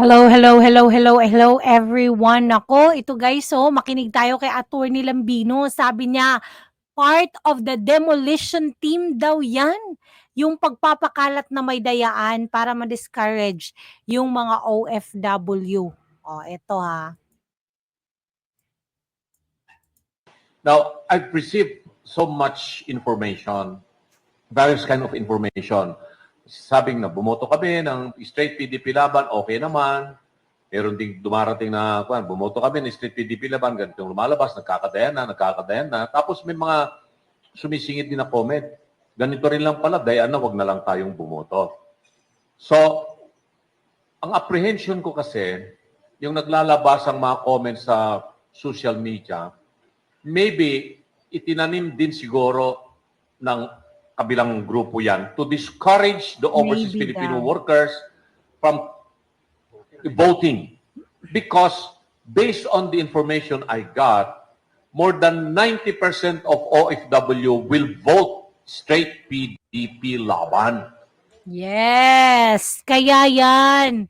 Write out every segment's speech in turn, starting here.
Hello, hello, hello, hello, hello everyone. Nako, ito guys, oh, makinig tayo kay Attorney Lambino. Sabi niya, part of the demolition team daw yan. Yung pagpapakalat na may dayaan para ma-discourage yung mga OFW. Oh, ito ha. Now, I've received so much information, various kind of information. Sabing na bumoto kami ng straight PDP laban, okay naman. Meron ding dumarating na, kuwan, bumoto kami ng straight PDP laban, ganitong lumalabas, nagkakadayan na, nagkakadayan na. Tapos may mga sumisingit din na comment. Ganito rin lang pala, dayan na, wag na lang tayong bumoto. So, ang apprehension ko kasi, yung naglalabas ang mga comments sa social media, maybe itinanim din siguro ng kabilang grupo yan to discourage the overseas Maybe Filipino daw. workers from voting. Because based on the information I got, more than 90% of OFW will vote straight PDP laban. Yes, kaya yan.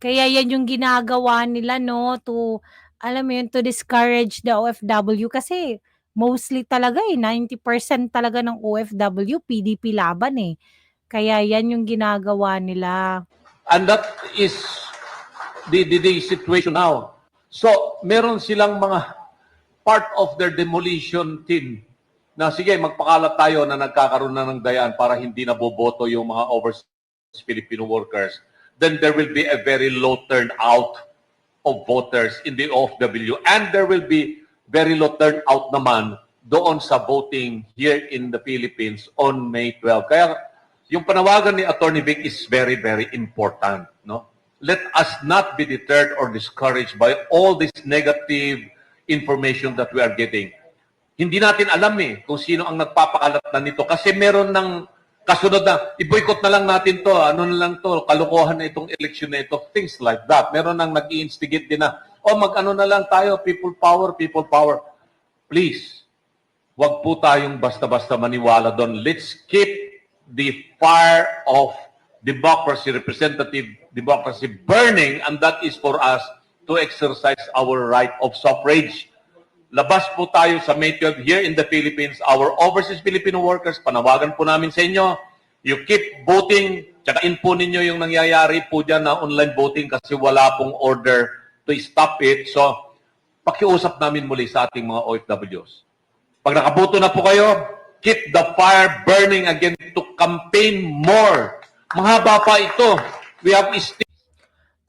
Kaya yan yung ginagawa nila, no, to, alam mo yun, to discourage the OFW kasi mostly talaga eh, 90% talaga ng OFW, PDP laban eh. Kaya yan yung ginagawa nila. And that is the, the, the situation now. So, meron silang mga part of their demolition team na sige, magpakalat tayo na nagkakaroon na ng dayaan para hindi na boboto yung mga overseas Filipino workers. Then there will be a very low turnout of voters in the OFW and there will be very low turnout naman doon sa voting here in the Philippines on May 12. Kaya yung panawagan ni Attorney Vic is very, very important. No? Let us not be deterred or discouraged by all this negative information that we are getting. Hindi natin alam eh kung sino ang nagpapakalat na nito kasi meron ng kasunod na, i-boycott na lang natin to, ano na lang to, kalokohan na itong election na ito, things like that. Meron nang nag instigate din na, o mag-ano na lang tayo, people power, people power. Please, wag po tayong basta-basta maniwala doon. Let's keep the fire of democracy, representative democracy burning, and that is for us to exercise our right of suffrage. Labas po tayo sa May 12 here in the Philippines. Our overseas Filipino workers, panawagan po namin sa inyo. You keep voting. Tsakain po ninyo yung nangyayari po dyan na online voting kasi wala pong order to stop it. So, pakiusap namin muli sa ating mga OFWs. Pag nakaboto na po kayo, keep the fire burning again to campaign more. Mahaba pa ito. We have still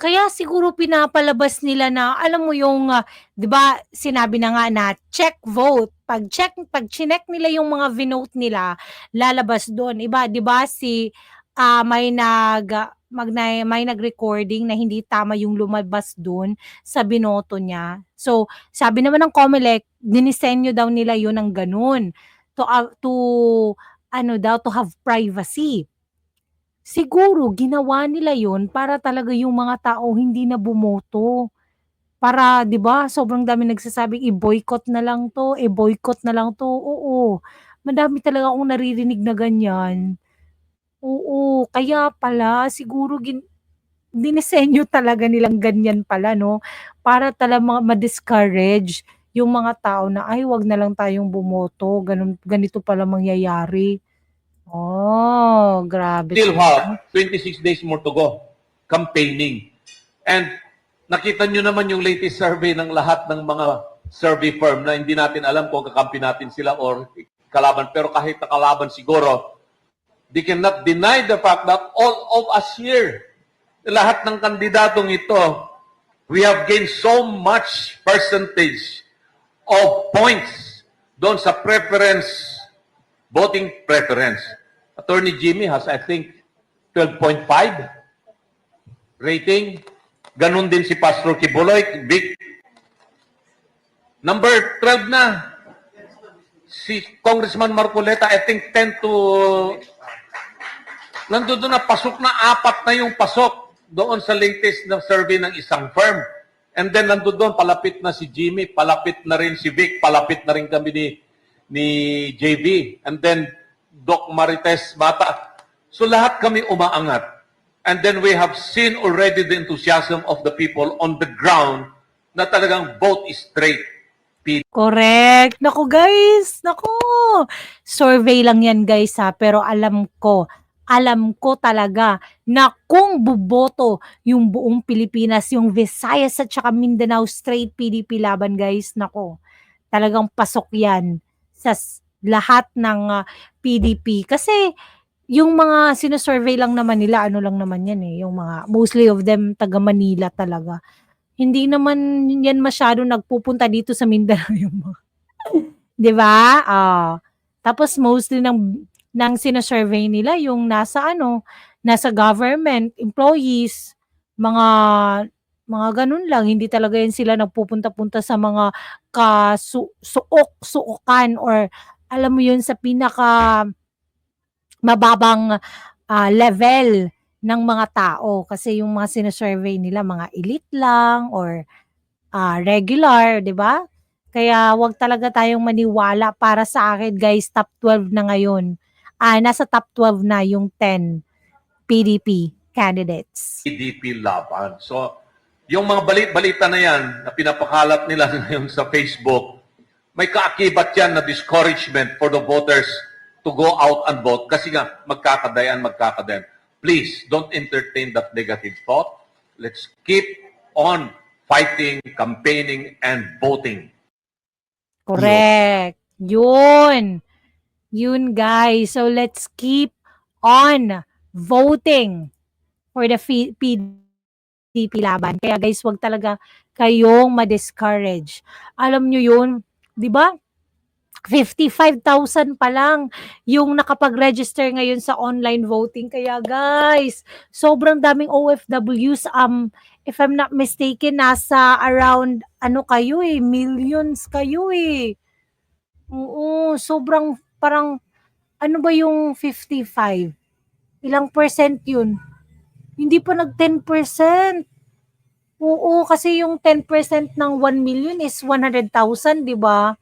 Kaya siguro pinapalabas nila na alam mo yung ah, 'di ba sinabi na nga na check vote. Pag check pag chinek nila yung mga vinote nila, lalabas doon. Iba 'di ba si ah, may nag mag, may nag-recording na hindi tama yung lumabas doon sa binoto niya. So, sabi naman ng COMELEC, dinisenyo daw nila yun ng ganun to ah, to ano daw to have privacy. Siguro ginawa nila yun para talaga yung mga tao hindi na bumoto. Para 'di ba, sobrang daming nagsasabing i-boycott na lang 'to, i-boycott na lang 'to. Oo, madami talaga akong naririnig na ganyan. Oo, kaya pala siguro gin dinisenyo talaga nilang ganyan pala 'no, para tala ma ma-discourage yung mga tao na, "Ay, 'wag na lang tayong bumoto, ganun ganito pala mangyayari." Oh, grabe still talaga. have 26 days more to go campaigning. And nakita nyo naman yung latest survey ng lahat ng mga survey firm na hindi natin alam kung kakampi natin sila or kalaban. Pero kahit na kalaban siguro, they cannot deny the fact that all of us here, lahat ng kandidatong ito, we have gained so much percentage of points doon sa preference, voting preference. Attorney Jimmy has, I think, 12.5 rating. Ganon din si Pastor Kibuloy. Big. Number 12 na. Si Congressman Marcoleta, I think 10 to... Nandun doon na, pasok na, apat na yung pasok doon sa latest na survey ng isang firm. And then nandun doon, palapit na si Jimmy, palapit na rin si Vic, palapit na rin kami ni, ni JV. And then, Doc Marites Bata. So lahat kami umaangat. And then we have seen already the enthusiasm of the people on the ground na talagang vote is straight. Correct. Naku guys, naku. Survey lang yan guys ha, pero alam ko, alam ko talaga na kung buboto yung buong Pilipinas, yung Visayas at saka Mindanao straight PDP laban guys, nako. Talagang pasok yan sa lahat ng ah, PDP kasi yung mga sinusurvey lang naman nila, ano lang naman yan eh, yung mga mostly of them taga Manila talaga hindi naman yan masyado nagpupunta dito sa Mindanao yung mga 'di ba? Ah. Tapos mostly ng ng sina-survey nila yung nasa ano, nasa government, employees, mga mga ganun lang. Hindi talaga yan sila nagpupunta-punta sa mga kasu suok, suokan or alam mo yun sa pinaka mababang ah, level ng mga tao kasi yung mga sina-survey nila mga elite lang or ah, regular, 'di ba? Kaya wag talaga tayong maniwala para sa akin guys, top 12 na ngayon. Ah, nasa top 12 na yung 10 PDP candidates. PDP laban. So, yung mga balit-balita na yan na pinapakalat nila ngayon sa Facebook, may kaakibat yan na discouragement for the voters to go out and vote kasi nga magkakadayan, magkakadayan. Please, don't entertain that negative thought. Let's keep on fighting, campaigning, and voting. Correct. Yun. Yun guys. So let's keep on voting for the PDP laban. Kaya guys, wag talaga kayong ma-discourage. Alam nyo yun, di ba? 55,000 pa lang yung nakapag-register ngayon sa online voting. Kaya guys, sobrang daming OFWs. Um, if I'm not mistaken, nasa around, ano kayo eh, millions kayo eh. Oo, sobrang parang, ano ba yung 55? Ilang percent yun? Hindi pa nag 10%. Oo, kasi yung 10% ng 1 million is 100,000, di ba?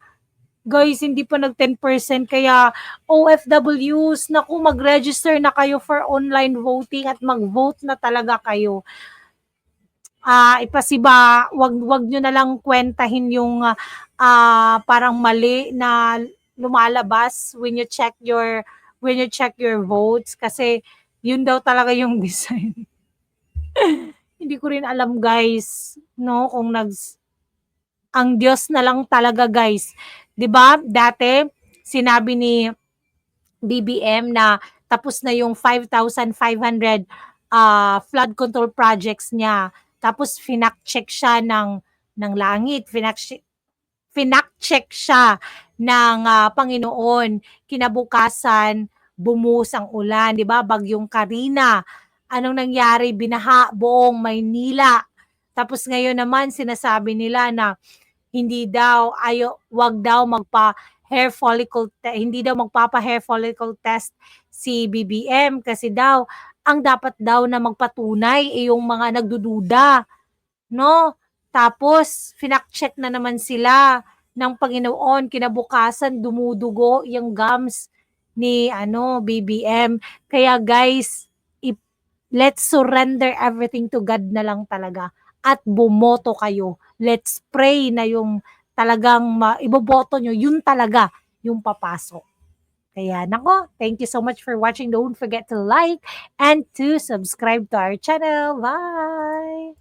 Guys, hindi pa nag 10%. Kaya OFWs, naku, mag-register na kayo for online voting at mag-vote na talaga kayo. Ah, ipasiba, wag wag nyo na lang kwentahin yung ah, ah, parang mali na lumalabas when you check your when you check your votes kasi yun daw talaga yung design. Hindi ko rin alam guys, no, kung nags ang Diyos na lang talaga guys. 'Di ba? Dati sinabi ni BBM na tapos na yung 5,500 ah, flood control projects niya. Tapos finak-check siya ng ng langit, finak-check finak-check siya ng ah, Panginoon. Kinabukasan, bumuhos ang ulan, 'di ba? Bagyong Karina. Anong nangyari? Binaha buong Maynila. Tapos ngayon naman sinasabi nila na hindi daw ayo wag daw magpa hair follicle hindi daw magpapa hair follicle test si BBM kasi daw ang dapat daw na magpatunay ay yung mga nagdududa no tapos finak-check na naman sila ng Panginoon kinabukasan dumudugo yung gums ni ano BBM kaya guys i- let's surrender everything to God na lang talaga at bumoto kayo let's pray na yung talagang ma- iboboto nyo, yun talaga yung papasok. Kaya nako, thank you so much for watching. Don't forget to like and to subscribe to our channel. Bye!